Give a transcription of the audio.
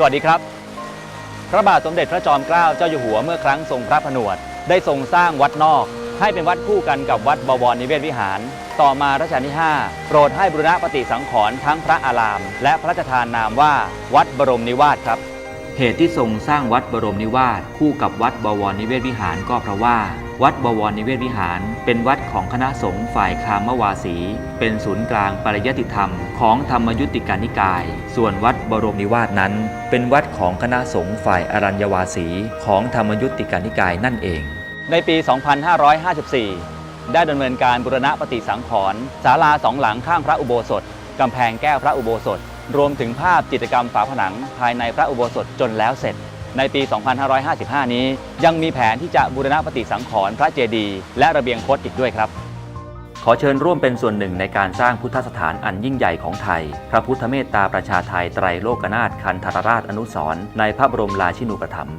สวัสดีครับ พระบาทสมเด็จพระจอมเกล้าเจ้าอยู่หัวเมื่อครั้งทรงพระผนวด ได้ทรงสร้างวัดนอก ให้เป็นวัดคู่กันกับวัดบวรนิเวศวิหาร ต่อมารัชกาลที่ 5 โปรดให้บุรณปฏิสังขรณ์ทั้งพระอาราม และพระราชทานนามว่าวัดบรมนิวาสครับ เหตุที่ทรงสร้างวัดบรมนิวาสคู่กับวัดบวรนิเวศวิหารก็เพราะว่า วัดบวรนิเวศวิหาร เป็นวัดของคณะสงฆ์ฝ่ายคามวาสี เป็นศูนย์กลางปริยัติธรรม ของธรรมยุติกานิกาย ส่วนวัดบรมนิวาสนั้น เป็นวัดของคณะสงฆ์ฝ่ายอรัญญวาสี ของธรรมยุติกานิกายนั่นเอง ในปี 2554 ได้ดำเนินการบูรณะปฏิสังขรณ์ศาลาสองหลังข้างพระอุโบสถกำแพงแก้วพระอุโบสถ รวมถึงภาพจิตรกรรมฝาผนังภายในพระอุโบสถจนแล้วเสร็จ ในปี 2555 นี้ ยังมีแผนที่จะบูรณะปฏิสังขรณ์พระเจดีย์และระเบียงคดอีกด้วยครับ ขอเชิญร่วมเป็นส่วนหนึ่งในการสร้างพุทธสถานอันยิ่งใหญ่ของไทย พระพุทธเมตตาประชาไทยไตรโลกนาถคันธรราชอนุสรในพระบรมราชินูปถัมภ์